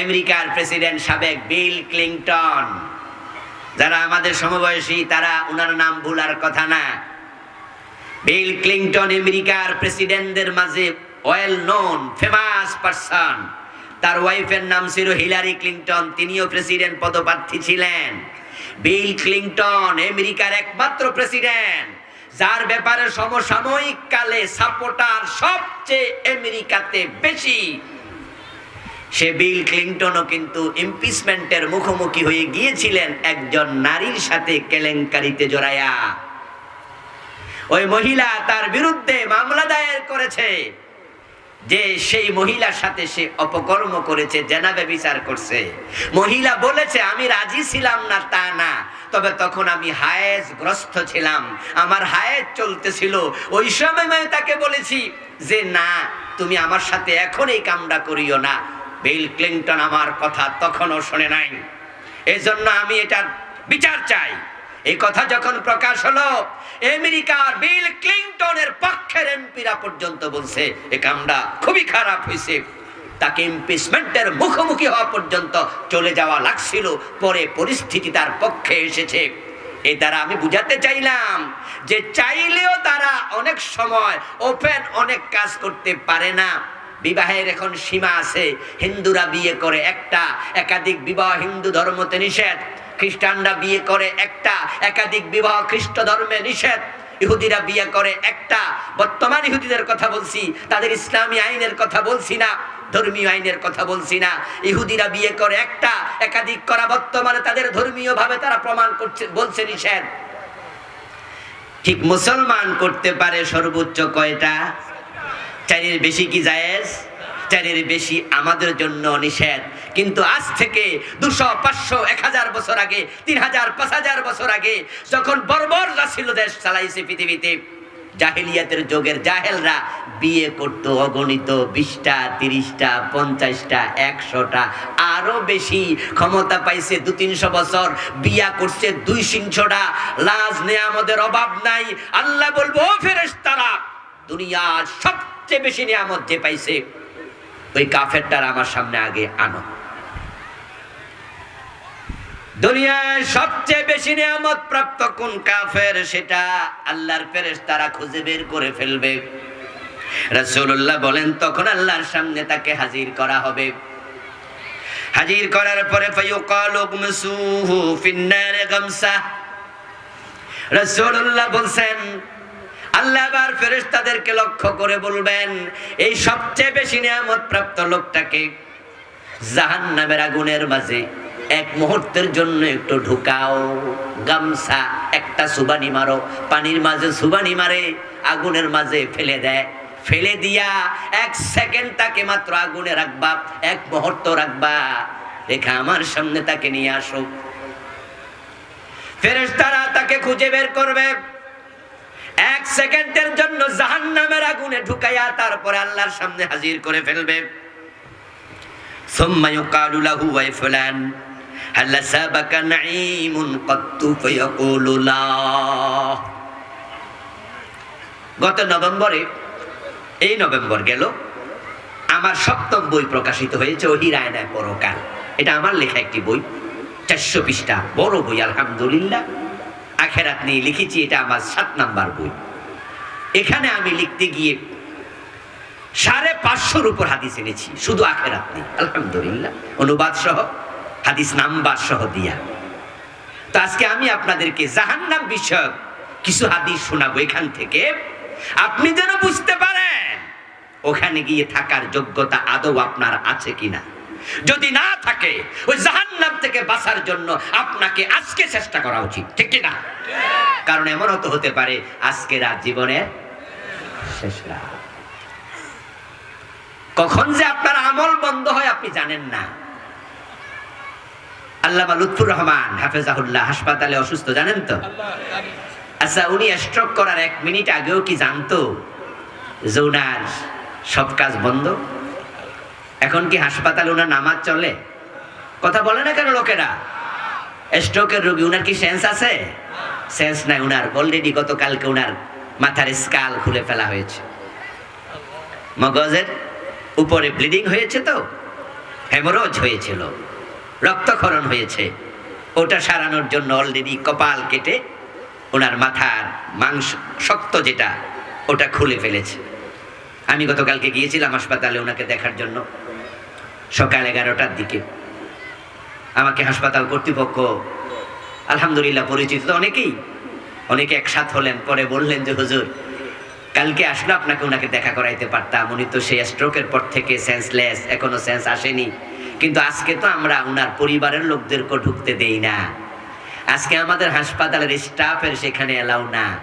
আমেরিকার প্রেসিডেন্ট সাবেক বিল ক্লিংটন। যারা আমাদের সমবয়সী, তারা ওনার নাম ভুলার কথা না। বিল ক্লিংটন আমেরিকার প্রেসিডেন্টদের মাঝে ওয়েল নোন, ফেমাস পারসন। তার ওয়াইফের নাম ছিল হিলারি ক্লিংটন, তিনিও প্রেসিডেন্ট পদপ্রার্থী ছিলেন। বিল ক্লিংটন আমেরিকার একমাত্র প্রেসিডেন্ট, যার ব্যাপারে সমসাময়িক কালে সাপোর্টার সবচেয়ে আমেরিকাতে বেশি সে বিল ক্লিংটনও কিন্তু ইমপিচমেন্টের মুখোমুখি হয়ে গিয়েছিলেন একজন নারীর সাথে কেলেঙ্কারিতে জড়ায়া ওই মহিলা তার বিরুদ্ধে মামলা দায়ের করেছে। যে সেই মহিলার সাথে সে অপকর্ম করেছে, জেনাবে বিচার করছে। মহিলা বলেছে, আমি রাজি ছিলাম না, তা না। তবে তখন আমি হায়েজ গ্রস্ত ছিলাম। আমার হায়েজ চলতেছিল। ওই সময় তাকে বলেছি যে, না, তুমি আমার সাথে এখন এই কামটা করিও না। বিল ক্লিন্টন আমার কথা তখনও শোনে নাই। এজন্য আমি এটার বিচার চাই। এই কথা যখন প্রকাশ হলো, আমেরিকার বিল ক্লিংটনের পক্ষের এমপিরা পর্যন্ত বলছে, এ কামটা খুবই খারাপ হয়েছে। তাকে ইমপিচমেন্টের মুখোমুখি হওয়া পর্যন্ত চলে যাওয়া লাগছিল, পরে পরিস্থিতি তার পক্ষে এসেছে। এই দ্বারা আমি বুঝাতে চাইলাম যে চাইলেও তারা অনেক সময় ওপেন অনেক কাজ করতে পারে না। বিবাহের এখন সীমা আছে। হিন্দুরা বিয়ে করে একটা, একাধিক বিবাহ হিন্দু ধর্মতে নিষেধ। খ্রিস্টানরা বিয়ে করে একটা, একাধিক বিবাহ খ্রিস্ট ধর্মে নিষেধ। ইহুদিরা বিয়ে করে একটা। বর্তমান ইহুদিদের কথা বলছি, তাদের ইসলামী আইনের কথা বলছি না, ধর্মীয় আইনের কথা বলছি না। ইহুদিরা বিয়ে করে একটা, একাধিক করা বর্তমানে তাদের ধর্মীয় ভাবে তারা প্রমাণ করছে, বলছে নিষেধ। ঠিক মুসলমান করতে পারে সর্বোচ্চ কয়টা? চারের বেশি কি জায়েজ? চারের বেশি আমাদের জন্য নিষেধ। কিন্তু আজ থেকে দুশো, পাঁচশো, এক হাজার বছর আগে, তিন হাজার, পাঁচ হাজার বছর আগে, যখন বর্বর ছিল দেশ চালাইছে পৃথিবীতে, জাহিলিয়াতের যোগের জাহেলরা বিয়ে করতো অগণিত বিশটা, তিরিশটা, পঞ্চাশটা, একশোটা, আরও বেশি ক্ষমতা পাইছে দু, তিনশো বছর, বিয়া করছে দুই তিনশোটা, লাজ নেয়ামদের অভাব নাই। আল্লাহ বলব ফেরেস তারা দুনিয়ার সবচেয়ে বেশি নিয়ামত যে পাইছে, ওই কাফেরটার আমার সামনে আগে আনো। দুনিয়ায় সবচেয়ে বেশি নিয়ামত প্রাপ্ত কোন কাফের, সেটা আল্লাহর ফেরেশ তারা খুঁজে বের করে ফেলবে। রাসূলুল্লাহ বলেন, তখন আল্লাহর সামনে তাকে হাজির করা হবে। হাজির করার পরে রাসূলুল্লাহ বলছেন আল্লাহ আবার ফেরেশতাদেরকে লক্ষ্য করে বলবেন, এই সবচেয়ে বেশি নিয়ামত প্রাপ্ত লোকটাকে জাহান্নামের আগুনের মাঝে এক মুহূর্তের জন্য একটু ঢুকাও। গামছা, একটা সুবানি মারো, পানির মাঝে সুবানি মারে, আগুনের মাঝে ফেলে দেয় ফেলে দিয়া এক সেকেন্ড তাকে মাত্র আগুনে রাখবা, এক মুহূর্ত রাখবা। রেখা আমার সামনে তাকে নিয়ে আসো। ফেরেশতারা তাকে খুঁজে বের করবে। এক সেকেন্ডের জন্য জাহান্নামের আগুনে ঢুকাইয়া তারপরে আল্লাহর সামনে হাজির করে ফেলবে ثم يقال له وي فلان هل سابك نعيم قط فيقول لا গত নভেম্বরে এই নভেম্বর গেল আমার সপ্তম বই প্রকাশিত হয়েছে ওহি রায়নায় পরকাল এটা আমার লেখা একটি বই চারশো পৃষ্ঠা বড় বই আলহামদুলিল্লাহ আখেরাত নিয়ে লিখেছি, এটা আমার সাত নাম্বার বই। এখানে আমি লিখতে গিয়ে সাড়ে পাঁচশোর উপর হাদিস এনেছি, শুধু আখেরাত নেই, আলহামদুলিল্লাহ। অনুবাদ সহ, হাদিস নাম্বার সহ দিয়া। তো আজকে আমি আপনাদেরকে জাহান্নাম বিষয়ক কিছু হাদিস শোনাবো এখান থেকে। আপনি যেন বুঝতে পারেন, ওখানে গিয়ে থাকার যোগ্যতা আদৌ আপনার আছে কিনা। যদি না থাকে, ওই জাহান্নাম থেকে বাঁচার জন্য আপনাকে আজকে চেষ্টা করা উচিত, ঠিক কিনা? কারণ এমন হতে হতে পারে, আজকে রাত জীবনের শেষ রাত। কখন যে আপনার আমল বন্ধ হয় আপনি জানেন না। আল্লামা লুৎফুর রহমান হাফেজাহুল্লাহ হাসপাতালে অসুস্থ, জানেন তো? আচ্ছা উনি স্ট্রোক করার এক মিনিট আগেও কি জানতো যে উনার সব কাজ বন্ধ? এখন কি হাসপাতালে ওনার নামাজ চলে? কথা বলে না কেন লোকেরা? স্ট্রোকের রোগী, উনার কি সেন্স আছে? সেন্স নাই উনার। অলরেডি গতকালকে উনার মাথার স্কাল খুলে ফেলা হয়েছে। মগজের উপরে ব্লিডিং হয়েছে তো? হেমোরোজ হয়েছিল। রক্তক্ষরণ হয়েছে। ওটা সারানোর জন্য অলরেডি কপাল কেটে ওনার মাথার মাংস শক্ত যেটা, ওটা খুলে ফেলেছে। আমি গতকালকে গিয়েছিলাম হাসপাতালে ওনাকে দেখার জন্য। সকাল এগারোটার দিকে। আমাকে হাসপাতাল কর্তৃপক্ষ, আলহামদুলিল্লাহ পরিচিত তো অনেকেই। অনেকে একসাথ হলেন, পরে বললেন যে, হুজুর, কালকে আসলে আপনাকে ওনাকে দেখা করাইতে পারতাম। উনি তো সেই স্ট্রোকের পর থেকে সেন্সলেস এখনও সেন্স আসেনি। কিন্তু আজকে তো আমরা ওনার পরিবারের লোকদেরকে ঢুকতে দেই না। আজকে আমাদের হাসপাতালের স্টাফের সেখানে এলাও না।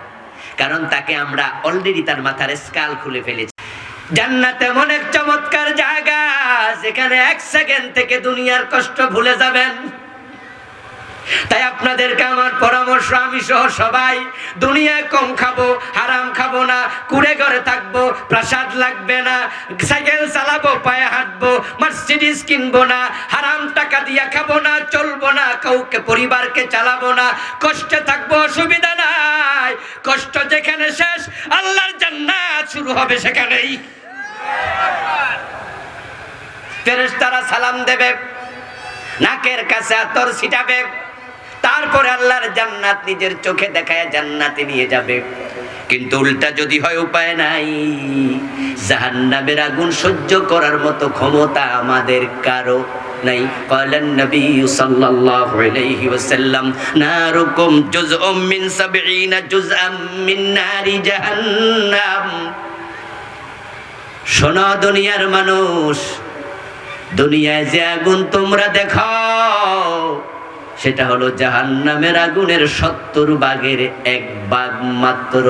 কারণ তাকে আমরা অলরেডি তার মাথার স্কাল খুলে ফেলেছি। জান্নাত এমন এক চমৎকার জায়গা, যেখানে এক সেকেন্ড থেকে দুনিয়ার কষ্ট ভুলে যাবেন। তাই আপনাদেরকে আমার পরামর্শ, আমি সহ সবাই দুনিয়ায় কম খাব, হারাম খাব না, কুড়ে ঘরে থাকব, প্রাসাদ লাগবে না, সাইকেল চালাবো, পায়ে হাঁটবো, মার্সিডিস কিনবো না, হারাম টাকা দিয়া খাব না, চলবো না, কাউকে, পরিবারকে চালাবো না, কষ্টে থাকব, অসুবিধা নাই, কষ্ট যেখানে শেষ, আল্লাহর জান্নাত শুরু হবে সেখানেই। ফেরেশতারা সালাম দেবে নাকের কাছে আতর ছিটাবে তারপরে আল্লাহর জান্নাত নিজের চোখে দেখায় জান্নাতে নিয়ে যাবে কিন্তু উল্টা যদি হয় উপায় নাই জাহান্নামের আগুন সহ্য করার মতো ক্ষমতা আমাদের কারো নাই قال النبي صلى الله عليه وسلم ناركم جزء من سبعين جزءا من نار جهنم শোনো দুনিয়ার মানুষ, দুনিয়ায় যে আগুন তোমরা দেখো সেটা হলো জাহান্নামের আগুনের সত্তর বাগের এক বাগ মাত্র।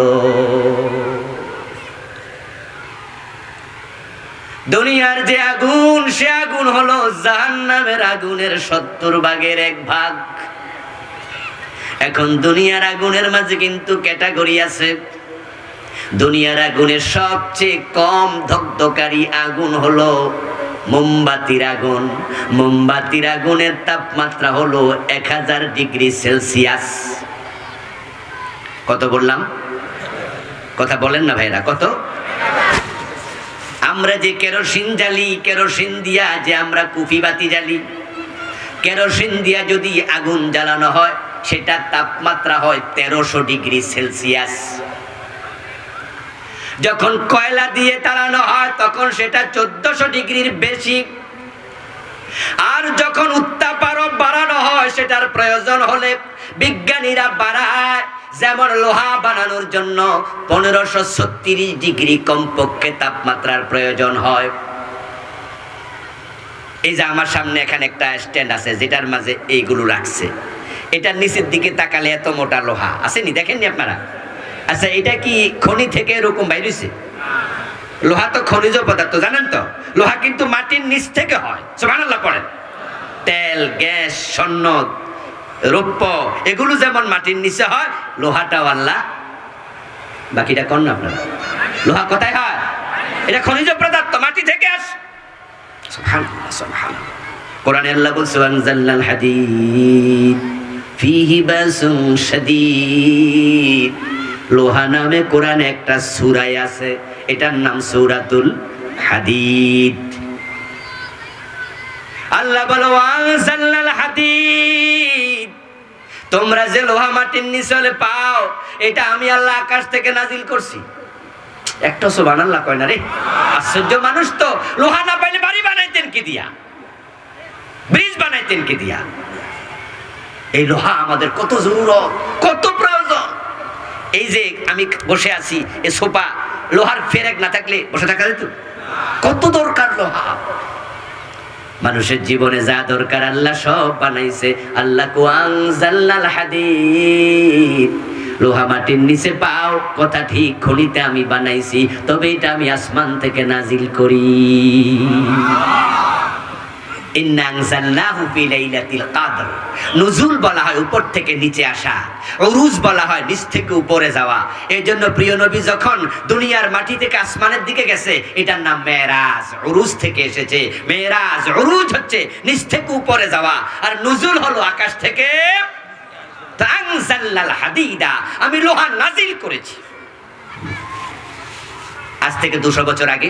দুনিয়ার যে আগুন, সে আগুন হলো জাহান্নামের আগুনের সত্তর ভাগের এক ভাগ। এখন দুনিয়ার আগুনের মাঝে কিন্তু ক্যাটাগরি আছে। দুনিয়ার আগুনের সবচেয়ে কম ধগ্ধকারী আগুন হলো মোমবাতির আগুন। মোমবাতির আগুনের তাপমাত্রা হলো এক হাজার ডিগ্রি সেলসিয়াস। কত বললাম? কথা বলেন না ভাইরা, কত? আমরা যে কেরোসিন জ্বালি, কেরোসিন দিয়া যে আমরা কুফি বাতি জ্বালি, কেরোসিন দিয়া যদি আগুন জ্বালানো হয়, সেটার তাপমাত্রা হয় তেরোশো ডিগ্রি সেলসিয়াস। যখন কয়লা দিয়ে তাড়ানো হয়, তখন সেটা চোদ্দশো ডিগ্রির বেশি। আর যখন উত্তাপ আরও বাড়ানো হয়, সেটার প্রয়োজন হলে বিজ্ঞানীরা বাড়ায়। যেমন লোহা বানানোর জন্য পনেরোশো ছত্রিশ ডিগ্রি কমপক্ষে তাপমাত্রার প্রয়োজন হয়। এই যে আমার সামনে এখানে একটা স্ট্যান্ড আছে, যেটার মাঝে এইগুলো রাখছে। এটার নিচের দিকে তাকালে এত মোটা লোহা। আসেনি? দেখেননি আপনারা? আচ্ছা এটা কি খনি থেকে এরকম বাইরেছে লোহা তো খনিজ পদার্থ, জানেন তো? লোহা কিন্তু মাটির নিচ থেকে হয়। সুবহানাল্লাহ পড়েন। তেল, গ্যাস, স্বর্ণ, রৌপ্য, এগুলো যেমন মাটির নিচে হয়, লোহাটাও আল্লাহ। বাকিটা কর না আপনারা? লোহা কোথায় হয়? এটা খনিজ পদার্থ, মাটি থেকে আস। কোরআনে আল্লাহ বলছে আনজালনাল হাদিদ ফিহি বাসুন লোহা নামে কোরআনে একটা সূরায় আছে, এটার নাম সূরাতুল হাদিদ। আল্লাহ বলো হাদিদ। তোমরা যে লোহা মাটির পাও, এটা আমি আল্লাহ আকাশ থেকে নাজিল করছি। একটা কয় না রে? আশ্চর্য মানুষ তো, লোহা না পাইলে বাড়ি বানাইতেন কি দিয়া? ব্রিজ বানাইতেন কি দিয়া? এই লোহা আমাদের কত জরুরত, কত এই যে আমি বসে আছি, এ সোফা, লোহার ফেরেক না থাকলে বসে থাকা যেত? কত দরকার লোহা? মানুষের জীবনে যা দরকার আল্লাহ সব বানাইছে। আল্লাহ কুয়াং লোহা মাটির নিচে পাও, কথা ঠিক খনিতে আমি বানাইছি, তবে এটা আমি আসমান থেকে নাজিল করি। নুজুল বলা হয় উপর থেকে নিচে আসা, উরুজ বলা হয় নিচ থেকে উপরে যাওয়া। এই জন্য প্রিয় নবী যখন দুনিয়ার মাটি থেকে আসমানের দিকে গেছে, এটার নাম মেরাজ, উরুজ থেকে এসেছে। মেরাজ, উরুজ হচ্ছে নিচ থেকে উপরে যাওয়া। আর নুজুল হলো আকাশ থেকে হাদিদা আমি লোহা নাজিল করেছি। আজ থেকে দুশো বছর আগে,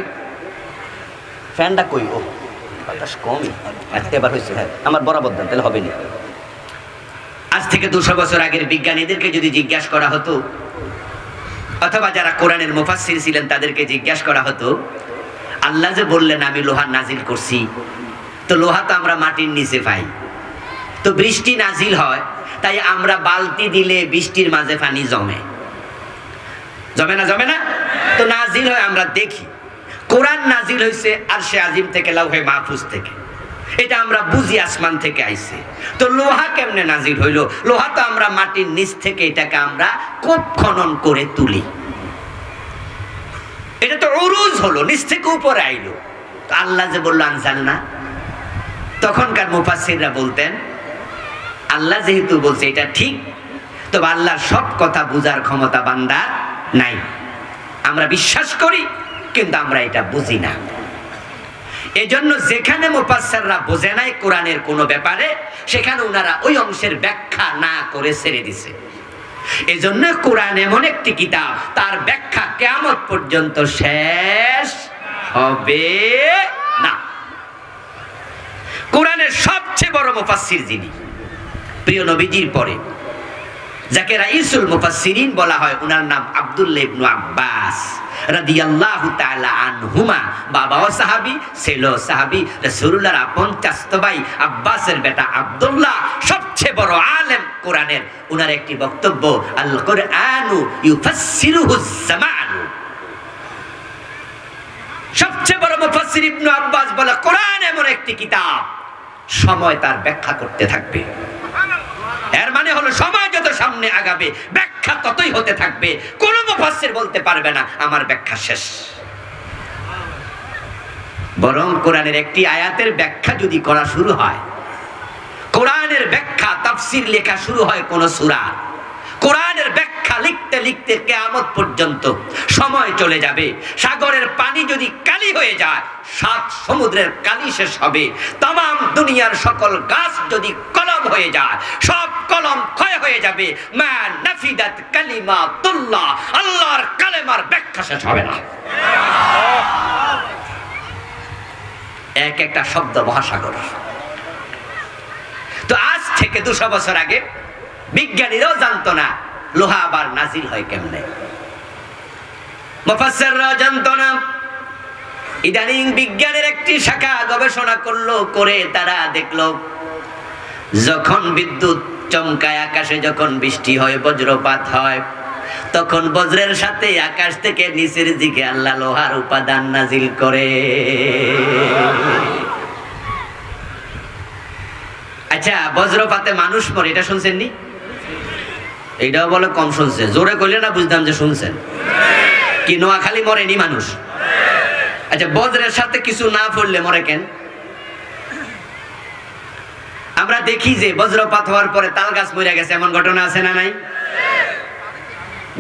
ফ্যানটা কই ও? বাতাস কমই। এবার হয়েছে হ্যাঁ আমার বরাবর দেন, তাহলে হবে না আজ থেকে দুশো বছর আগের বিজ্ঞানীদেরকে যদি জিজ্ঞাসা করা হতো, অথবা যারা কোরআনের মুফাসসির ছিলেন, তাদেরকে জিজ্ঞাসা করা হতো, আল্লাহ যে বললেন, আমি লোহা নাজিল করছি। তো লোহা তো আমরা মাটির নিচে পাই। তো বৃষ্টি নাজিল হয়, তাই আমরা বালতি দিলে বৃষ্টির মাঝে পানি জমে। জমে না জমে না? তো নাজিল হয়, আমরা দেখি। কোরআন নাজিল হয়েছে আর সে আজিম থেকে, লাউহে মাহফুজ থেকে। এটা আমরা বুঝি আসমান থেকে আইছে। তো লোহা কেমনে নাজিল হইল? লোহা তো আমরা মাটির নিচ থেকে এটাকে আমরা কূপ খনন করে তুলি। এটা তো অরুজ হলো, নিচ থেকে উপরে আইলো। আল্লাহ যে বলল আনসাল না তখনকার মুফাসিররা বলতেন, আল্লাহ যেহেতু বলছে এটা ঠিক, তবে আল্লাহর সব কথা বুঝার ক্ষমতা বান্দার নাই। আমরা বিশ্বাস করি কিন্তু আমরা এটা বুঝি না। এজন্য যেখানে মুফাসসাররা বোঝে নাই কোরআনের কোনো ব্যাপারে, সেখানে ওনারা ওই অংশের ব্যাখ্যা না করে ছেড়ে দিছে। এজন্য কোরআন এমন একটি কিতাব, তার ব্যাখ্যা কেয়ামত পর্যন্ত শেষ হবে না। কোরআনের সবচেয়ে বড় মুফাসসির যিনি, প্রিয় নবীজির পরে, যাকে রাইসুল মুফাসসিরিন বলা হয় ওনার নাম আব্দুল্লাহ ইবনু আব্বাস। রাদিয়াল্লাহু তাআলা আনহুমা। বাবাও সাহাবী, ছেলেও সাহাবী, রাসূলুল্লাহর আপন ভাই আব্বাসের বেটা আব্দুল্লাহ সবচেয়ে বড় আলেম কোরআনের। ওনার একটি বক্তব্য আল কোরআনু ইউফাসসিরুহু সবচেয়ে বড় মুফাসসির ইবনু আব্বাস বলে, কোরআন এমন একটি কিতাব, সময় তার ব্যাখ্যা করতে থাকবে। এর মানে হলো সময় যত সামনে আগাবে, ব্যাখ্যা ততই হতে থাকবে। কোন মুফাসসির বলতে পারবে না, আমার ব্যাখ্যা শেষ। বরং কোরআনের একটি আয়াতের ব্যাখ্যা যদি করা শুরু হয়, কোরআনের ব্যাখ্যা, তাফসির লেখা শুরু হয় কোন সূরা। কোরআনের ব্যাখ্যা লিখতে লিখতে কেয়ামত পর্যন্ত সময় চলে যাবে। সাগরের পানি যদি কালি হয়ে যায়, সাত সমুদ্রের কালি শেষ হবে। তাম দুনিয়ার সকল গাছ যদি কলম হয়ে যায়, সব কলম ক্ষয় হয়ে যাবে। মা নাফিদাত কালিমা তুল্লাহ আল্লাহর কালেমার ব্যাখ্যা শেষ হবে না। এক একটা শব্দ মহাসাগর। তো আজ থেকে দুশো বছর আগে বিজ্ঞানীরাও জানতো না লোহা আবার নাজিল হয় কেমনে। মুফাসসিররাও জানতো না। ইদানিং বিজ্ঞানের একটি শাখা গবেষণা করল, করে তারা দেখল যখন বিদ্যুৎ চমকায় আকাশে, যখন বৃষ্টি হয়, বজ্রপাত হয়, তখন বজ্রের সাথে আকাশ থেকে নিচের দিকে আল্লাহ লোহার উপাদান নাজিল করে। আচ্ছা বজ্রপাতে মানুষ মরে, এটা শুনছেন নি এইটাও বলে কম শুনছে। জোরে কইলে না বুঝতাম যে শুনছেন? কি, নোয়াখালী মরেনি মানুষ? আচ্ছা বজ্রের সাথে কিছু না পড়লে মরে কেন? আমরা দেখি যে বজ্রপাত হওয়ার পরে তাল গাছ মরে গেছে, এমন ঘটনা আছে না নাই?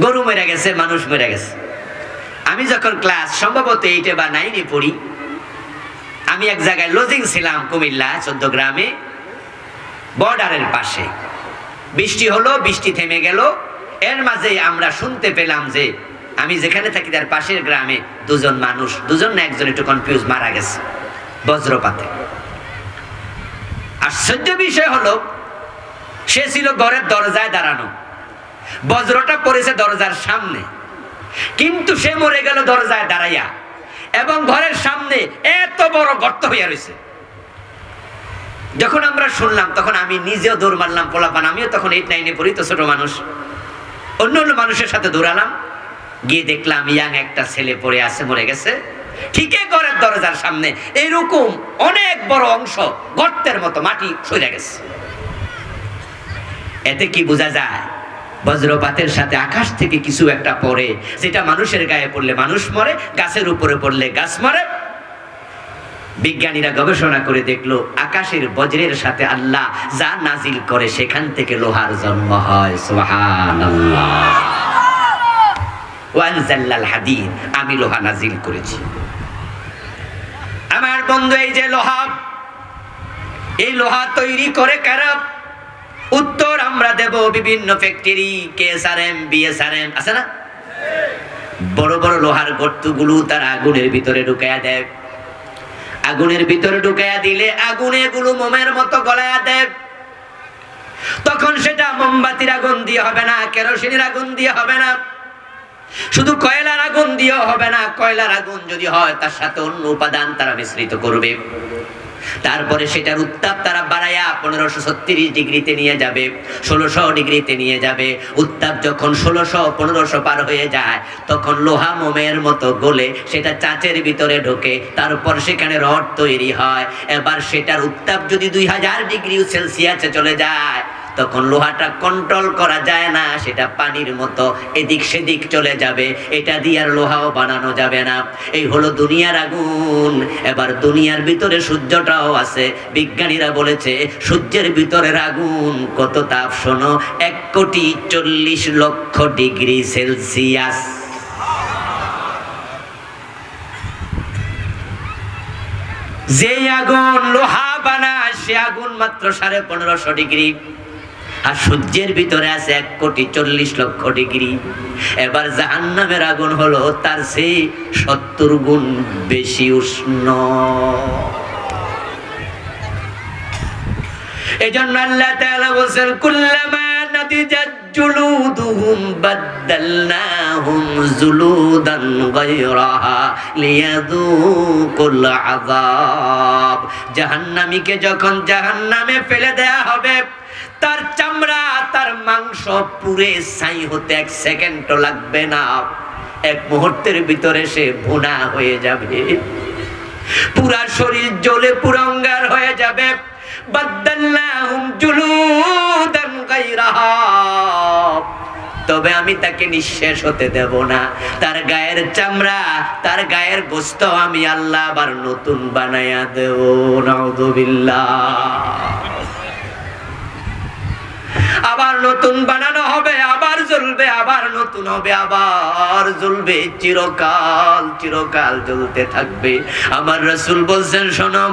গরু মরে গেছে, মানুষ মরে গেছে। আমি যখন ক্লাস, সম্ভবত এইটে বা নাইনে পড়ি, আমি এক জায়গায় লজিং ছিলাম কুমিল্লা চোদ্দ গ্রামে, বর্ডারের পাশে। বৃষ্টি হলো, বৃষ্টি থেমে গেল। এর মাঝে আমরা শুনতে পেলাম যে আমি যেখানে থাকি, তার পাশের গ্রামে দুজন মানুষ, দুজন না একজন একটু কনফিউজ মারা গেছে বজ্রপাতে। আশ্চর্য বিষয় হলো, সে ছিল ঘরের দরজায় দাঁড়ানো। বজ্রটা পড়েছে দরজার সামনে। কিন্তু সে মরে গেল দরজায় দাঁড়াইয়া এবং ঘরের সামনে এত বড় গর্ত হইয়া রয়েছে যখন আমরা শুনলাম, তখন আমি নিজেও দৌড় মারলাম, পোলাপান, আমিও তখন এইট নাইনে পড়ি তো ছোট মানুষ। অন্য অন্য মানুষের সাথে দৌড়ালাম, গিয়ে দেখলাম ইয়াং একটা ছেলে পড়ে আছে, মরে গেছে। ঠিকই ঘরের দরজার সামনে। এরকম অনেক বড় অংশ গর্তের মতো মাটি সরে গেছে। এতে কি বোঝা যায়? বজ্রপাতের সাথে আকাশ থেকে কিছু একটা পড়ে যেটা মানুষের গায়ে পড়লে মানুষ মরে, গাছের উপরে পড়লে গাছ মরে। বিজ্ঞানীরা গবেষণা করে দেখল, আকাশের বজ্রের সাথে আল্লাহ যা নাজিল করে সেখান থেকে লোহার জন্ম হয়। হাদিদ, আমি লোহা নাজিল করেছি। আমার বন্ধু, এই যে লোহা, এই লোহা তৈরি করে কারা? উত্তর আমরা দেব বিভিন্ন ফ্যাক্টরি কেএসআরএম বিএসআরএম আছে না? বড় বড় লোহার গর্তগুলো তারা আগুনের ভিতরে ঢুকাইয়া দেয়। আগুনের ভিতরে ঢুকাইয়া দিলে আগুন এগুলো মোমের মতো গলায়া দেয়। তখন সেটা মোমবাতির আগুন দিয়ে হবে না, কেরোসিনের আগুন দিয়ে হবে না। শুধু কয়লার আগুন দিয়েও হবে না, কয়লার আগুন যদি হয়, তার সাথে অন্য উপাদান তারা মিশ্রিত করবে। তারপরে সেটার উত্তাপ তারা বাড়াইয়া পনেরোশো ছত্রিশ ডিগ্রিতে নিয়ে যাবে, ষোলোশো ডিগ্রিতে নিয়ে যাবে। উত্তাপ যখন ষোলোশো, পনেরোশো পার হয়ে যায়, তখন লোহা মোমের মতো গলে সেটা চাচের ভিতরে ঢোকে, তারপর সেখানে রড তৈরি হয়। এবার সেটার উত্তাপ যদি দুই হাজার ডিগ্রি সেলসিয়াসে চলে যায় তখন লোহাটা কন্ট্রোল করা যায় না, সেটা পানির মতো এদিক সেদিক চলে যাবে, এটা দিয়ে আর লোহাও বানানো যাবে না। এই হলো দুনিয়ার আগুন। এবার দুনিয়ার ভিতরে সূর্যটাও আছে। বিজ্ঞানীরা বলেছে, সূর্যের ভিতরের আগুন কত তাপ? শোনো, এক কোটি চল্লিশ লক্ষ ডিগ্রি সেলসিয়াস। যে আগুন লোহা বানায়, সে আগুন মাত্র সাড়ে পনেরোশো ডিগ্রি। আর সূর্যের ভিতরে আছে এক কোটি চল্লিশ লক্ষ ডিগ্রি। এবার জাহান্নামের আগুন হলো তার সেই সত্তর গুণ বেশি উষ্ণ। এই জন্য আল্লাহ তাআলা বলছেন, কুল্লামা নাদিজাত জুলুদুহুম বাদদালনাহুম জুলুদান গায়রাহা লিয়াযুকুল আযাব। জাহান্নামীকে যখন জাহান্নামে ফেলে দেয়া হবে তার চামড়া, তার মাংস পুরে ছাই হতে এক সেকেন্ডও লাগবে না। এক মুহূর্তের ভিতরে সে ভুনা হয়ে যাবে। পুরা শরীর জ্বলে পুরঙ্গার হয়ে যাবে। তবে আমি তাকে নিঃশেষ হতে দেব না। তার গায়ের চামড়া, তার গায়ের গোস্ত আমি আল্লাহ আবার নতুন বানাইয়া দেব। নাউদুবিল্লাহ আবার নতুন বানানো হবে, আবার জ্বলবে, আবার নতুন হবে, আবার জ্বলবে। চিরকাল চিরকাল জ্বলতে থাকবে। আমার রসুল বলছেন, শোনো,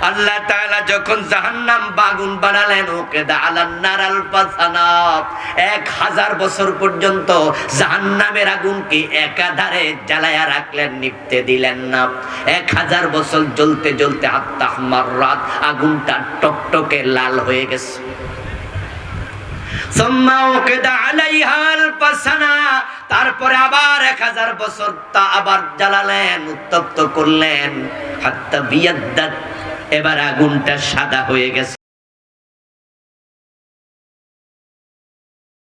আল্লাহ তাআলা যখন জাহান্নাম বাগুন বানালেন, ওকে দালান নারাল পাসানাব এক হাজার বছর পর্যন্ত জাহান্নামের আগুনকে একাধারে জ্বালায়া রাখলেন, নিপতে দিলেন না। এক হাজার বছর জ্বলতে জ্বলতে আত্মাহ রাত আগুনটা টকটকে লাল হয়ে গেছে। তারপরে আবার এক হাজার বছর তা আবার জ্বালালেন, উত্তপ্ত করলেন। হাত্তা বিয়াদ্দাত। এবার আগুনটা সাদা হয়ে গেছে।